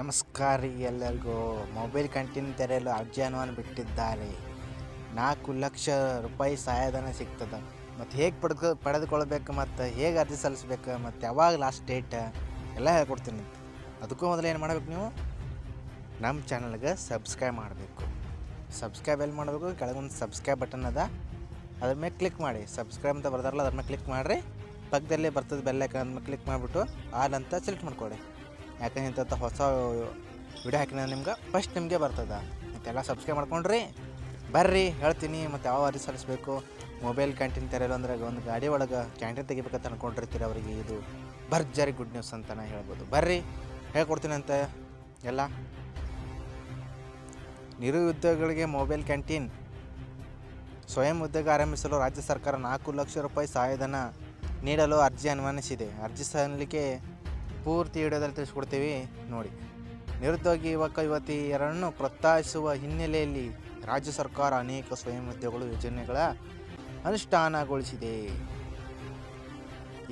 ನಮಸ್ಕಾರ ರೀ ಎಲ್ಲರಿಗೂ. ಮೊಬೈಲ್ ಕಂಟಿನ್ಯೂ ತೆರೆಯಲು ಅರ್ಜಿಯನ್ನು ಬಿಟ್ಟಿದ್ದಾರೆ. ನಾಲ್ಕು ಲಕ್ಷ ರೂಪಾಯಿ ಸಹಾಯಧನ ಸಿಗ್ತದೆ. ಮತ್ತು ಹೇಗೆ ಪಡೆದು ಪಡೆದುಕೊಳ್ಬೇಕು ಮತ್ತು ಹೇಗೆ ಅರ್ಜಿ ಸಲ್ಲಿಸ್ಬೇಕು ಮತ್ತು ಯಾವಾಗ ಲಾಸ್ಟ್ ಡೇಟ್ ಎಲ್ಲ ಹೇಳ್ಕೊಡ್ತೀನಿ. ಅದಕ್ಕೂ ಮೊದಲು ಏನು ಮಾಡಬೇಕು ನೀವು? ನಮ್ಮ ಚಾನಲ್ಗೆ ಸಬ್ಸ್ಕ್ರೈಬ್ ಮಾಡಬೇಕು. ಸಬ್ಸ್ಕ್ರೈಬ್ ಎಲ್ಲಿ ಮಾಡಬೇಕು? ಕೆಳಗೊಂದು ಸಬ್ಸ್ಕ್ರೈಬ್ ಬಟನ್ ಅದ. ಅದ್ರ ಮೇಲೆ ಕ್ಲಿಕ್ ಮಾಡಿ. ಸಬ್ಸ್ಕ್ರೈಬ್ ಅಂತ ಬರ್ದಾರಲ್ಲ, ಅದ್ರ ಮೇಲೆ ಕ್ಲಿಕ್ ಮಾಡಿರಿ. ಪಕ್ಕದಲ್ಲೇ ಬರ್ತದೆ ಬೆಲ್ಲೈಕನ್ ಕ್ಲಿಕ್ ಮಾಡಿಬಿಟ್ಟು, ಆಲ್ ಅಂತ ಸೆಲೆಕ್ಟ್ ಮಾಡ್ಕೊಳ್ಳಿ ಯಾಕಂದ್ರೆ ಇಂಥ ಹೊಸ ವಿಡಿಯೋ ಹಾಕಿನ ನಿಮ್ಗೆ ಫಸ್ಟ್ ನಿಮಗೆ ಬರ್ತದೆ. ಮತ್ತೆಲ್ಲ ಸಬ್ಸ್ಕ್ರೈಬ್ ಮಾಡ್ಕೊಂಡ್ರಿ. ಬರ್ರಿ, ಹೇಳ್ತೀನಿ, ಮತ್ತು ಯಾವ ಅರ್ಜಿ ಸಲ್ಲಿಸ್ಬೇಕು? ಮೊಬೈಲ್ ಕ್ಯಾಂಟೀನ್ ತೆರೆಯಲು ಅಂದ್ರೆ ಒಂದು ಗಾಡಿ ಒಳಗೆ ಕ್ಯಾಂಟೀನ್ ತೆಗಿಬೇಕಂತ ಅನ್ಕೊಂಡಿರ್ತೀರಿ ಅವರಿಗೆ ಇದು ಭರ್ಜರಿ ಗುಡ್ ನ್ಯೂಸ್ ಅಂತ ಅಂತಲೇ ಹೇಳ್ಬೋದು. ಬರ್ರಿ ಹೇಳ್ಕೊಡ್ತೀನಿ ಅಂತ ಎಲ್ಲ. ನಿರುದ್ಯೋಗಿಗಳಿಗೆ ಮೊಬೈಲ್ ಕ್ಯಾಂಟೀನ್ ಸ್ವಯಂ ಉದ್ಯೋಗ ಆರಂಭಿಸಲು ರಾಜ್ಯ ಸರ್ಕಾರ ನಾಲ್ಕು ಲಕ್ಷ ರೂಪಾಯಿ ಸಹಾಯಧನ ನೀಡಲು ಅರ್ಜಿ ಅನುಮಾನಿಸಿದೆ. ಅರ್ಜಿ ಸಲ್ಲಿಕೆ ಪೂರ್ತಿ ವಿಡಿಯೋದಲ್ಲಿ ತಿಳಿಸ್ಕೊಡ್ತೀವಿ ನೋಡಿ. ನಿರುದ್ಯೋಗಿ ಯುವಕ ಯುವತಿಯರನ್ನು ಪ್ರೋತ್ಸಾಹಿಸುವ ಹಿನ್ನೆಲೆಯಲ್ಲಿ ರಾಜ್ಯ ಸರ್ಕಾರ ಅನೇಕ ಸ್ವಯಂ ಉದ್ಯೋಗಗಳು ಯೋಜನೆಗಳ ಅನುಷ್ಠಾನಗೊಳಿಸಿದೆ.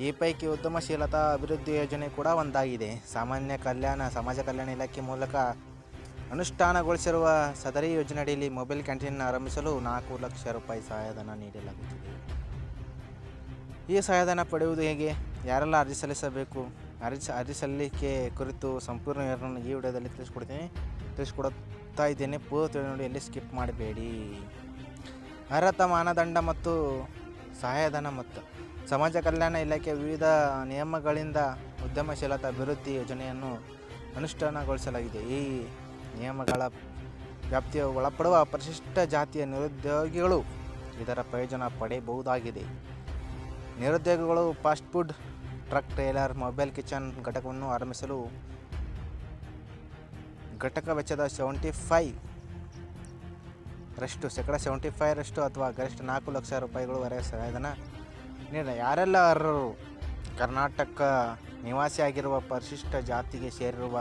ಈ ಪೈಕಿ ಉದ್ಯಮಶೀಲತಾ ಅಭಿವೃದ್ಧಿ ಯೋಜನೆ ಕೂಡ ಒಂದಾಗಿದೆ. ಸಾಮಾನ್ಯ ಕಲ್ಯಾಣ, ಸಮಾಜ ಕಲ್ಯಾಣ ಇಲಾಖೆ ಮೂಲಕ ಅನುಷ್ಠಾನಗೊಳಿಸಿರುವ ಸದರಿ ಯೋಜನೆಯಡಿಯಲ್ಲಿ ಮೊಬೈಲ್ ಕ್ಯಾಂಟೀನ್ ಆರಂಭಿಸಲು ನಾಲ್ಕು ಲಕ್ಷ ರೂಪಾಯಿ ಸಹಾಯಧನ ನೀಡಲಾಗುತ್ತಿದೆ. ಈ ಸಹಾಯಧನ ಪಡೆಯುವುದು ಹೇಗೆ? ಯಾರೆಲ್ಲ ಅರ್ಜಿ ಸಲ್ಲಿಸಬೇಕು? ಅರ್ಜಿ ಅರ್ಜಿ ಸಲ್ಲಿಕೆ ಕುರಿತು ಸಂಪೂರ್ಣ ವಿವರವನ್ನು ಈ ವಿಡಿಯೋದಲ್ಲಿ ತಿಳಿಸ್ಕೊಡ್ತೀನಿ. ತಿಳಿಸ್ಕೊಡ್ತಾ ಇದ್ದೇನೆ. ಪೂರ್ವ ನೋಡಿ, ಎಲ್ಲಿ ಸ್ಕಿಪ್ ಮಾಡಬೇಡಿ. ಅರ್ಹತಾ ಮಾನದಂಡ ಮತ್ತು ಸಹಾಯಧನ ಮತ್ತು ಸಮಾಜ ಕಲ್ಯಾಣ ಇಲಾಖೆ ವಿವಿಧ ನಿಯಮಗಳಿಂದ ಉದ್ಯಮಶೀಲತಾ ಅಭಿವೃದ್ಧಿ ಯೋಜನೆಯನ್ನು ಅನುಷ್ಠಾನಗೊಳಿಸಲಾಗಿದೆ. ಈ ನಿಯಮಗಳ ವ್ಯಾಪ್ತಿಯ ಒಳಪಡುವ ಪರಿಶಿಷ್ಟ ಜಾತಿಯ ನಿರುದ್ಯೋಗಿಗಳು ಇದರ ಪ್ರಯೋಜನ ಪಡೆಯಬಹುದಾಗಿದೆ. ನಿರುದ್ಯೋಗಿಗಳು fast food truck trailer, mobile kitchen ಘಟಕವನ್ನು ಆರಂಭಿಸಲು ಘಟಕ ವೆಚ್ಚದ ಸೆವೆಂಟಿ ಫೈವ್ ರಷ್ಟು, ಶೇಕಡ ಸೆವೆಂಟಿ ಫೈವ್ರಷ್ಟು ಅಥವಾ ಗರಿಷ್ಠ ನಾಲ್ಕು ಲಕ್ಷ ರೂಪಾಯಿಗಳವರೆಗೆ ಸಹಾಯಧನ ನೀಡ ಯಾರೆಲ್ಲ ಅರ್ಹರು ಕರ್ನಾಟಕ ನಿವಾಸಿಯಾಗಿರುವ ಪರಿಶಿಷ್ಟ ಜಾತಿಗೆ ಸೇರಿರುವ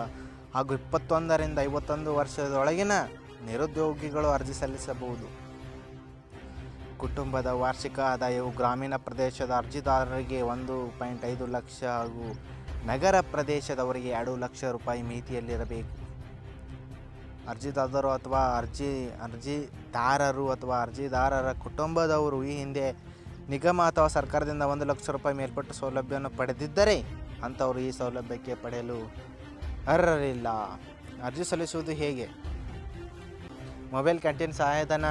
ಹಾಗೂ ಇಪ್ಪತ್ತೊಂದರಿಂದ ಐವತ್ತೊಂದು ವರ್ಷದೊಳಗಿನ ನಿರುದ್ಯೋಗಿಗಳು ಅರ್ಜಿ ಸಲ್ಲಿಸಬಹುದು. ಕುಟುಂಬದ ವಾರ್ಷಿಕ ಆದಾಯವು ಗ್ರಾಮೀಣ ಪ್ರದೇಶದ ಅರ್ಜಿದಾರರಿಗೆ ಒಂದು ಪಾಯಿಂಟ್ ಐದು ಲಕ್ಷ ಹಾಗೂ ನಗರ ಪ್ರದೇಶದವರಿಗೆ ಎರಡು ಲಕ್ಷ ರೂಪಾಯಿ ಮಿತಿಯಲ್ಲಿರಬೇಕು. ಅರ್ಜಿದಾರರು ಅಥವಾ ಅರ್ಜಿ, ಅರ್ಜಿದಾರರು ಅಥವಾ ಅರ್ಜಿದಾರರ ಕುಟುಂಬದವರು ಈ ಹಿಂದೆ ನಿಗಮ ಅಥವಾ ಸರ್ಕಾರದಿಂದ ಒಂದು ಲಕ್ಷ ರೂಪಾಯಿ ಮೇಲ್ಪಟ್ಟು ಸೌಲಭ್ಯವನ್ನು ಪಡೆದಿದ್ದರೆ ಅಂಥವರು ಈ ಸೌಲಭ್ಯಕ್ಕೆ ಪಡೆಯಲು ಅರ್ಹರಿಲ್ಲ. ಅರ್ಜಿ ಸಲ್ಲಿಸುವುದು ಹೇಗೆ? ಮೊಬೈಲ್ ಕ್ಯಾಂಟೀನ್ ಸಹಾಯಧನ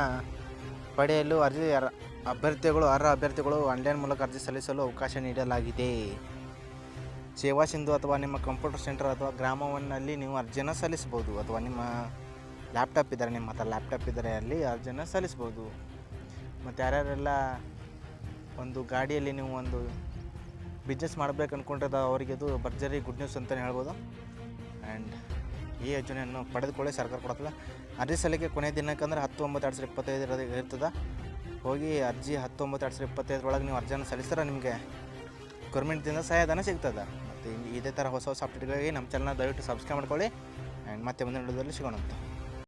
ಪಡೆಯಲು ಅರ್ಜಿ ಅರ್- ಅಭ್ಯರ್ಥಿಗಳು ಅರ್ಹ ಅಭ್ಯರ್ಥಿಗಳು ಆನ್ಲೈನ್ ಮೂಲಕ ಅರ್ಜಿ ಸಲ್ಲಿಸಲು ಅವಕಾಶ ನೀಡಲಾಗಿದೆ. ಸೇವಾ ಸಿಂಧು ಅಥವಾ ನಿಮ್ಮ ಕಂಪ್ಯೂಟರ್ ಸೆಂಟರ್ ಅಥವಾ ಗ್ರಾಮವನ್ನಲ್ಲಿ ನೀವು ಅರ್ಜಿಯನ್ನು ಸಲ್ಲಿಸ್ಬೋದು ಅಥವಾ ನಿಮ್ಮ ಲ್ಯಾಪ್ಟಾಪ್ ಇದ್ದರೆ, ನಿಮ್ಮ ಹತ್ರ ಲ್ಯಾಪ್ಟಾಪ್ ಇದ್ದರೆ ಅಲ್ಲಿ ಅರ್ಜಿನ ಸಲ್ಲಿಸ್ಬೋದು ಮತ್ತು ಯಾರ್ಯಾರೆಲ್ಲ ಒಂದು ಗಾಡಿಯಲ್ಲಿ ನೀವು ಒಂದು ಬಿಸ್ನೆಸ್ ಮಾಡಬೇಕು ಅಂದ್ಕೊಂಡಿರೋದು ಅವರಿಗೆ ಅದು ಭರ್ಜರಿ ಗುಡ್ ನ್ಯೂಸ್ ಅಂತಲೇ ಹೇಳ್ಬೋದು. ಆ್ಯಂಡ್ ಈ ಯೋಜನೆಯನ್ನು ಪಡೆದುಕೊಳ್ಳಿ ಸರ್ಕಾರ ಕೊಡುತ್ತಲ್ಲ ಅರ್ಜಿ ಸಲ್ಲಿಕೆ ಕೊನೆ ದಿನಕ್ಕಂದ್ರೆ ಹತ್ತು ಒಂಬತ್ತು ಎರಡು ಸಾವಿರ ಇಪ್ಪತ್ತೈದು ಇರೋದು ಇರ್ತದೆ. ಹೋಗಿ ಅರ್ಜಿ ಹತ್ತೊಂಬತ್ತು ಎರಡು ಸಾವಿರ ಇಪ್ಪತ್ತೈದರೊಳಗೆ ನೀವು ಅರ್ಜಿಯನ್ನು ಸಲ್ಲಿಸಿದ್ರೆ ನಿಮಗೆ ಗೌರ್ಮೆಂಟ್ದಿಂದ ಸಹಾಯಧನ ಸಿಗ್ತದೆ. ಮತ್ತು ಇದೇ ಥರ ಹೊಸ ಹೊಸ ಅಪ್ಡೇಟ್ಗಳಿಗೆ ನಮ್ಮ ಚಾನಲ್ನ ದಯವಿಟ್ಟು ಸಬ್ಸ್ಕ್ರೈಬ್ ಮಾಡ್ಕೊಳ್ಳಿ. ಆ್ಯಂಡ್ ಮತ್ತೆ ಮುಂದಿನ ವಿಡಿಯೋದಲ್ಲಿ ಸಿಗೋಣ ಅಂತ.